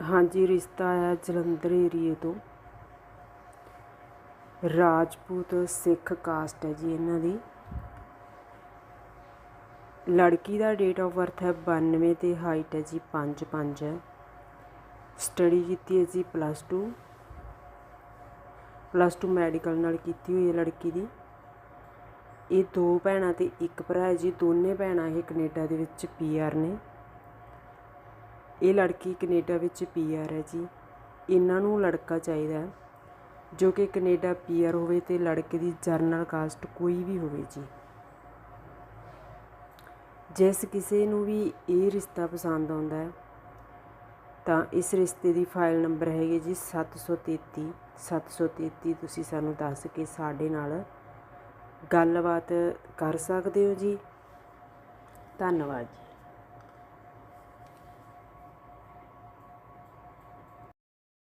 ਹਾਂਜੀ, ਰਿਸ਼ਤਾ ਆਇਆ ਜਲੰਧਰ ਏਰੀਏ ਤੋਂ। ਰਾਜਪੂਤ ਸਿੱਖ ਕਾਸਟ ਹੈ ਜੀ ਇਹਨਾਂ ਦੀ। ਲੜਕੀ ਦਾ ਡੇਟ ਆਫ ਬਰਥ ਹੈ 92 ਤੇ ਹਾਈਟ ਹੈ ਜੀ 5 5 ਹੈ। ਸਟੱਡੀ ਕੀਤੀ ਹੈ ਜੀ ਪਲੱਸ 2 ਪਲੱਸ 2 ਮੈਡੀਕਲ ਨਾਲ ਕੀਤੀ ਹੋਈ ਹੈ ਲੜਕੀ ਦੀ। ਇਹ ਦੋ ਭੈਣਾਂ ਤੇ ਇੱਕ ਭਰਾ ਹੈ ਜੀ, ਦੋਨੇ ਭੈਣਾਂ ਇਹ ਕੈਨੇਡਾ ਦੇ ਵਿੱਚ ਪੀਆਰ ਨੇ। ਇਹ ਲੜਕੀ ਕੈਨੇਡਾ ਵਿੱਚ ਪੀਆਰ ਹੈ ਜੀ। ਇਹਨਾਂ ਨੂੰ ਲੜਕਾ ਚਾਹੀਦਾ ਜੋ ਕਿ ਕੈਨੇਡਾ ਪੀਆਰ ਹੋਵੇ ਤੇ ਲੜਕੇ ਦੀ ਜਰਨਲ ਕਾਸਟ ਕੋਈ ਵੀ ਹੋਵੇ ਜੀ। ਜਿਸ ਕਿਸੇ ਨੂੰ ਵੀ ਇਹ ਰਿਸ਼ਤਾ ਪਸੰਦ ਆਉਂਦਾ ਹੈ, ਤਾਂ ਇਸ ਰਿਸ਼ਤੇ ਦੀ ਫਾਈਲ ਨੰਬਰ ਹੈਗੀ ਜੀ 733 733 ਤੁਸੀਂ ਸਾਨੂੰ ਦੱਸ ਕੇ ਸਾਡੇ ਨਾਲ ਗੱਲਬਾਤ ਕਰ ਸਕਦੇ ਹੋ ਜੀ। ਧੰਨਵਾਦ ਜੀ।